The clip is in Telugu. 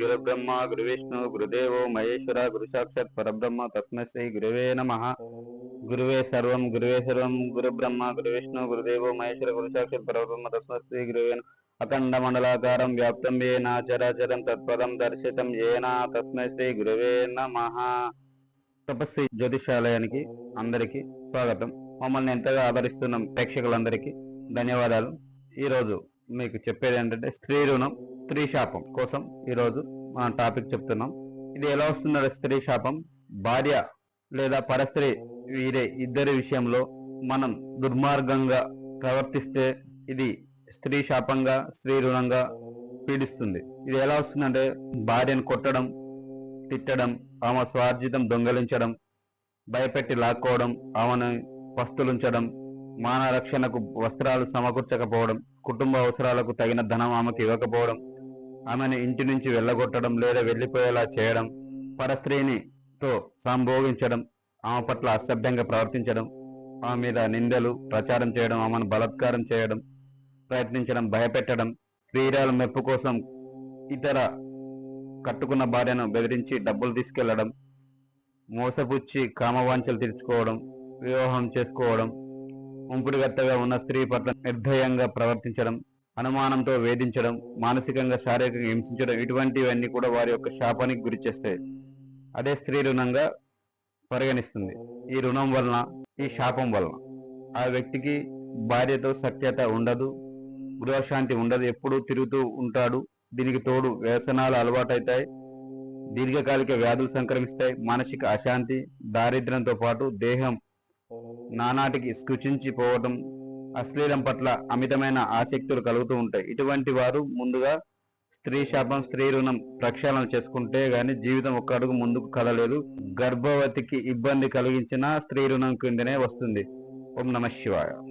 గురు బ్రహ్మ గురు విష్ణు గురుదేవో మహేశ్వర గురు సాక్షాత్ పరబ్రహ్మ తస్మై శ్రీ గురువే నమ. గురువే సర్వం గురువే సర్వం గురు బ్రహ్మ గురు విష్ణు గురుదేవో మహేశ్వర గురు సాక్షాత్ పరబ్రహ్మ తస్మై శ్రీ గురువే అఖండ మండలాకారం వ్యాప్తం ఏన చరాచరం తత్పదం దర్శితం ఏనా తస్మై శ్రీ గురువే నమ. తపస్వి జ్యోతిషాలయానికి అందరికీ స్వాగతం. మమ్మల్ని ఎంతగా ఆదరిస్తున్నాం ప్రేక్షకులందరికీ ధన్యవాదాలు. ఈరోజు మీకు చెప్పేది ఏంటంటే స్త్రీ రుణం స్త్రీ శాపం కోసం ఈరోజు మనం టాపిక్ చెప్తున్నాం. ఇది ఎలా వస్తుందంటే స్త్రీ శాపం? భార్య లేదా పరస్త్రీ వీరే ఇద్దరి విషయంలో మనం దుర్మార్గంగా ప్రవర్తిస్తే ఇది స్త్రీ శాపంగా స్త్రీ రుణంగా పీడిస్తుంది. ఇది ఎలా వస్తుందంటే భార్యను కొట్టడం తిట్టడం ఆమె స్వార్జితం దొంగలించడం భయపెట్టి లాక్కోవడం ఆమెను పస్తులుంచడం మాన రక్షణకు వస్త్రాలు సమకూర్చకపోవడం కుటుంబ అవసరాలకు తగిన ధనం ఆమెకు ఇవ్వకపోవడం ఆమెను ఇంటి నుంచి వెళ్ళగొట్టడం లేదా వెళ్ళిపోయేలా చేయడం పరస్త్రీనితో సంభోగించడం ఆమె పట్ల అసభ్యంగా ప్రవర్తించడం ఆమె మీద నిందలు ప్రచారం చేయడం ఆమెను బలాత్కారం చేయడం ప్రయత్నించడం భయపెట్టడం క్రీడల మెప్పు కోసం ఇతర కట్టుకున్న భార్యను బెదిరించి డబ్బులు తీసుకెళ్ళడం మోసపుచ్చి కామవాంఛలు తీర్చుకోవడం వివాహం చేసుకోవడం ఉంపుడుగత్తగా ఉన్న స్త్రీ పట్ల నిర్దయంగా ప్రవర్తించడం అనుమానంతో వేధించడం మానసికంగా శారీరకంగా హింసించడం ఇటువంటివన్నీ కూడా వారి యొక్క శాపానికి గురి చేస్తాయి. అదే స్త్రీ రుణంగా పరిగణిస్తుంది. ఈ రుణం వలన ఈ శాపం వలన. ఆ వ్యక్తికి భార్యతో సఖ్యత ఉండదు గృహశాంతి ఉండదు ఎప్పుడూ తిరుగుతూ ఉంటాడు. దీనికి తోడు వ్యసనాలు అలవాటైతాయి దీర్ఘకాలిక వ్యాధులు సంక్రమిస్తాయి మానసిక అశాంతి దారిద్ర్యంతో పాటు దేహం నానాటికి స్కుచించిపోవడం అశ్లీలం పట్ల అమితమైన ఆసక్తులు కలుగుతూ ఉంటాయి. ఇటువంటి వారు ముందుగా స్త్రీ శాపం స్త్రీ రుణం ప్రక్షాళన చేసుకుంటే గాని జీవితం ఒక్క అడుగు ముందుకు కదలేదు గర్భవతికి ఇబ్బంది కలిగించిన స్త్రీ రుణం కిందనే వస్తుంది. ఓం నమ శివాయ.